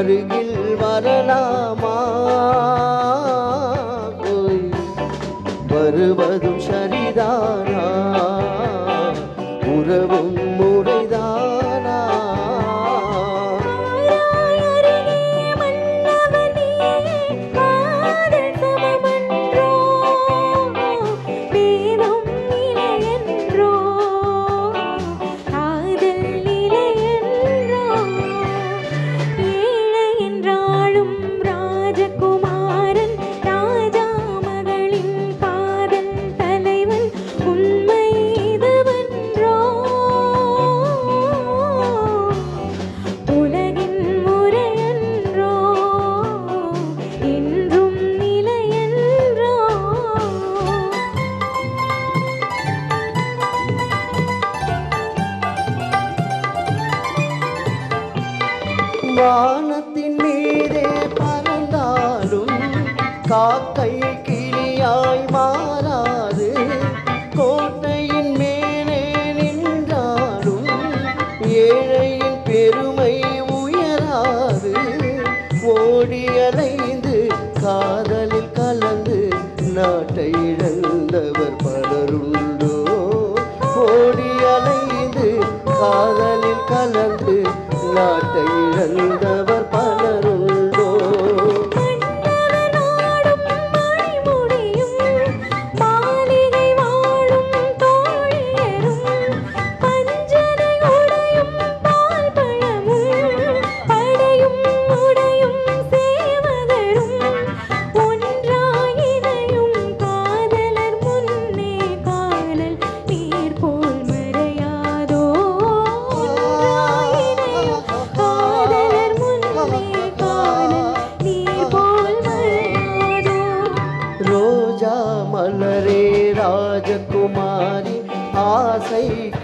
அருகில் காக்கை கிளியாய் மாறாது. கோட்டையின் மேலே நின்றாலும் ஏழையின் பெருமை உயராது. ஓடி அலைந்து காதலில் கலந்து நாட்டை இழந்தவர் பலருண்டோ? ஓடி காதலில் கலந்து நாட்டை இழந்தவர்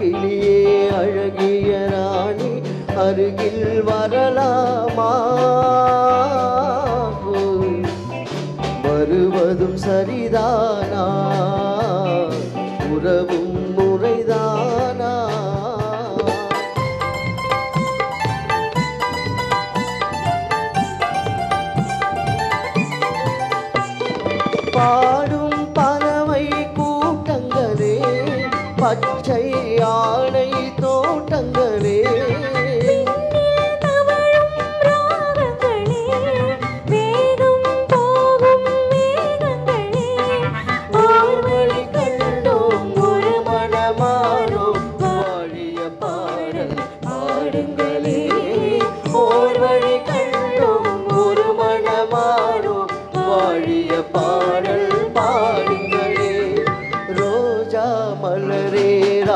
அருகிலேயே அழகிய ராணி அருகில் வரலாமா? வருவதும் சரிதானா? உறவும் முறைதானா? பாடும் பறவை கூட்டங்களே பச்சை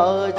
giờ